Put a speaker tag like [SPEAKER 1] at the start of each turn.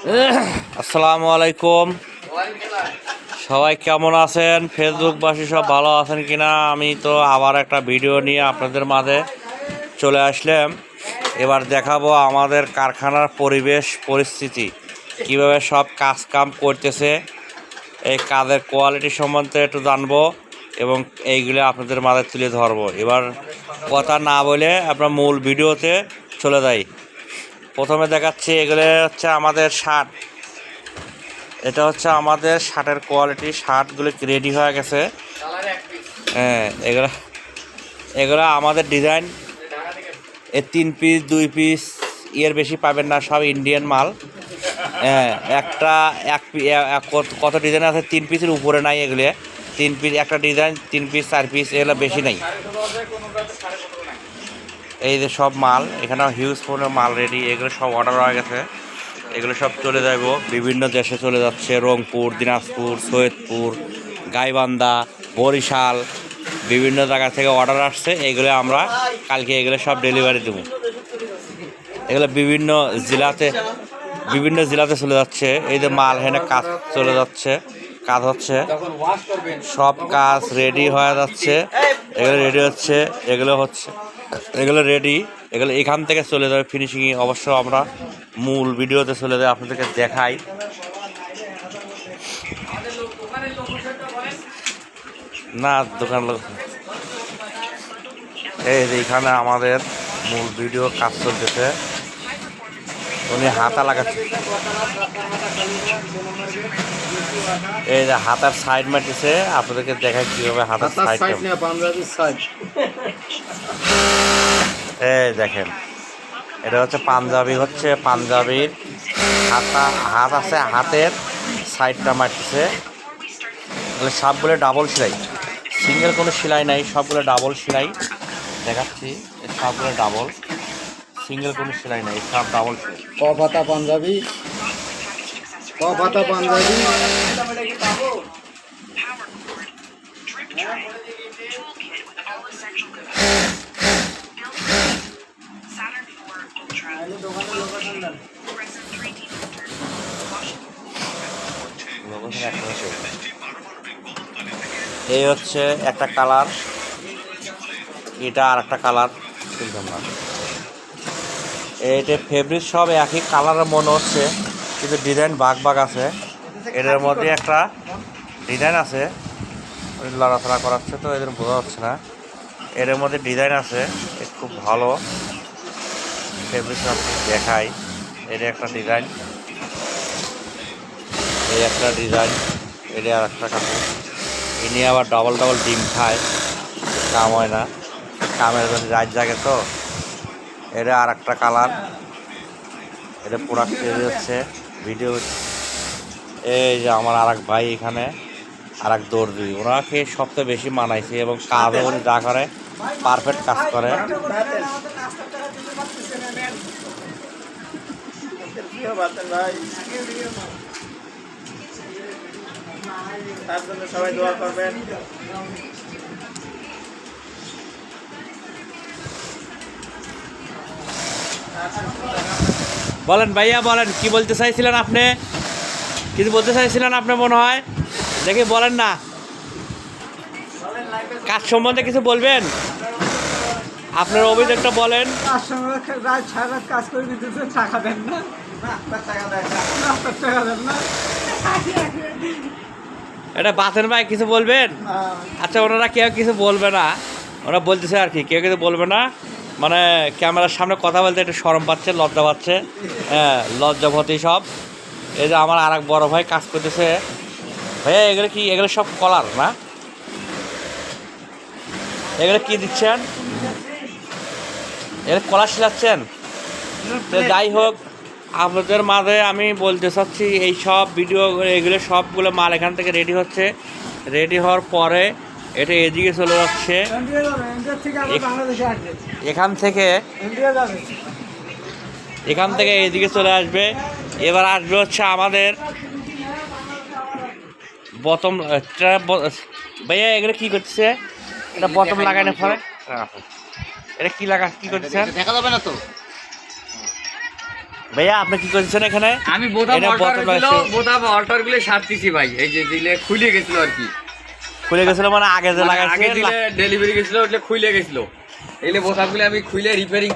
[SPEAKER 1] আসসালামু আলাইকুম। সবাই কেমন আছেন? ফেসবুকবাসী সব ভালো আছেন কিনা? আমি তো আবার একটা ভিডিও নিয়ে আপনাদের মাঝে চলে আসলাম। এবার দেখাবো আমাদের কারখানার পরিবেশ পরিস্থিতি। কীভাবে সব কাজ কাম করতেছে, এই কাজের কোয়ালিটি সম্বন্ধে একটু জানব এবং এইগুলো আপনাদের মাঝে তুলে ধরবো। এবার কথা না বলে আপনার মূল ভিডিওতে চলে যাই। প্রথমে দেখাচ্ছি এগুলো হচ্ছে আমাদের শার্ট। এটা হচ্ছে আমাদের শার্টের কোয়ালিটি শার্টগুলো রেডি হয়ে গেছে? হ্যাঁ এগুলো এগুলো আমাদের ডিজাইন এ তিন পিস দুই পিস এর বেশি পাবেন না সব ইন্ডিয়ান মাল। হ্যাঁ একটা এক কত ডিজাইন আছে? তিন পিসের উপরে নাই এগুলো। তিন পিস একটা ডিজাইন তিন পিস চার পিস এগুলো বেশি নাই। এই যে সব মাল এখানে হিউজ ফোনের মাল রেডি এগুলো সব অর্ডার হয়ে গেছে। এগুলো সব চলে যাব বিভিন্ন দেশে চলে যাচ্ছে, রংপুর, দিনাজপুর, সৈয়দপুর, গাইবান্ধা, বরিশাল, বিভিন্ন জায়গা থেকে অর্ডার আসছে। এগুলো আমরা কালকে এগুলো সব ডেলিভারি দেবো। এগুলো বিভিন্ন জেলাতে বিভিন্ন জেলাতে চলে যাচ্ছে। এই যে মাল হেনে কাজ চলে যাচ্ছে, কাজ হচ্ছে। সব কাজ রেডি হয়ে যাচ্ছে। এগুলো রেডি হচ্ছে, এগুলো হচ্ছে। এগুলো রেডি এগুলো এখান থেকে চলে যাবে ফিনিশিংয়ে অবশ্য আমরা মূল ভিডিওতে চলে যাই, আপনাদেরকে দেখাই। না, দোকান লোক এই এখানে আমাদের মূল ভিডিও কাজ চলতেছে। উনি হাতা লাগাচ্ছে। এই যে হাতার সাইড মারতেছে আপনাদেরকে দেখাই কীভাবে হাতার সাইড এই দেখেন এটা হচ্ছে পাঞ্জাবি হচ্ছে পাঞ্জাবির হাতা হাত আছে হাতের সাইডটা মারতেছে। এগুলো সবগুলো ডাবল সেলাই। সিঙ্গেল কোনো সেলাই নাই সবগুলো ডাবল সেলাই। দেখাচ্ছি সবগুলো ডাবল সিঙ্গেল কোনো সেলাই নাই সব ডাবল সেলাই।
[SPEAKER 2] ক পাতা পাঞ্জাবি? ক পাতা Punjabi?
[SPEAKER 3] Saturn 4 Ultra, Horizon 3D motor,
[SPEAKER 1] location একটা এই হচ্ছে একটা কালার এটা আর একটা কালার না এটা ফেব্রিক সব একই কালারের মনে হচ্ছে। কিন্তু ডিজাইন ভাগ ভাগ আছে। এটার মধ্যে একটা ডিজাইন আছে। ওই লড়াচড়া করাচ্ছে তো, এদের বোঝা যাচ্ছে না। এর মধ্যে ডিজাইন আছে, এ খুব ভালো। ফেব্রিক দেখাই এটা একটা ডিজাইন এই একটা ডিজাইন এটা আর একটা কাপড় ইনি আবার ডবল ডবল ডিম খায়। কাম হয় না। কামের রাত জাগে তো। এটা আর একটা কালার। এটা প্রোডাক্ট তৈরি হচ্ছে ভিডিও এই যে আমার আর ভাই এখানে আর এক দর্জি। ওনাকে সবচেয়ে বেশি মানাইছে এবং কাজও উনি যা করে পারফেক্ট কাজ করে।
[SPEAKER 2] সবাই দোয়া করবেন।
[SPEAKER 1] বলেন ভাইয়া বলেন কি বলতে চাইছিলেন আপনি? কিছু বলতে চাইছিলেন আপনি মনে হয়? দেখি বলেন না। কাজ সম্বন্ধে কিছু বলবেন? আপনার অভিযোগটা বলেন।
[SPEAKER 4] কাজ করে দিতেছে টাকা দেন না।
[SPEAKER 1] এটা বাসেন ভাই কিছু বলবেন? আচ্ছা ওনারা কেউ কিছু বলবে না। ওরা বলতেছে আর কি কেউ কিছু বলবে না? মানে ক্যামেরার সামনে কথা বলতে একটু শরম পাচ্ছে, লজ্জা পাচ্ছে। হ্যাঁ লজ্জাপতি সব। এই যে আমার আর এক বড় ভাই কাজ করতেছে। ভাইয়া এগুলো কি, এগুলো সব কলার না? এগুলো কি দিচ্ছেন? এগুলো কলার শিলাচ্ছেন? যাই হোক, আপনাদের মাঝে আমি বলতে চাচ্ছি, এই সব ভিডিও, এগুলো সবগুলো মাল এখান থেকে রেডি হচ্ছে। রেডি হওয়ার পরে এটা এদিকে চলে যাচ্ছে। এখান থেকে এখান থেকে এদিকে চলে আসবে। এবার আসবে হচ্ছে আমাদের বতম ভাইয়া এগুলো কি করছে এটা বতম লাগানোর পরে? এটা কি লাগা কি করছে
[SPEAKER 2] দেখা যাবে না তো।
[SPEAKER 1] ভাইয়া আপনি কি করছেন এখানে?
[SPEAKER 5] আমি বোতাম অল্টার
[SPEAKER 1] বোতাম
[SPEAKER 5] অল্টারগুলো সারতেছি ভাই। এই যে দিলে খুলে গেছিল আর কি।
[SPEAKER 1] খুলে গেছিল মানে আগে যে
[SPEAKER 5] লাগাইছে আগে দিলে ডেলিভারি গেছিল ওটা খুলে গেছিল। এলে বোতামগুলো আমি খুলে রিপেয়ারিং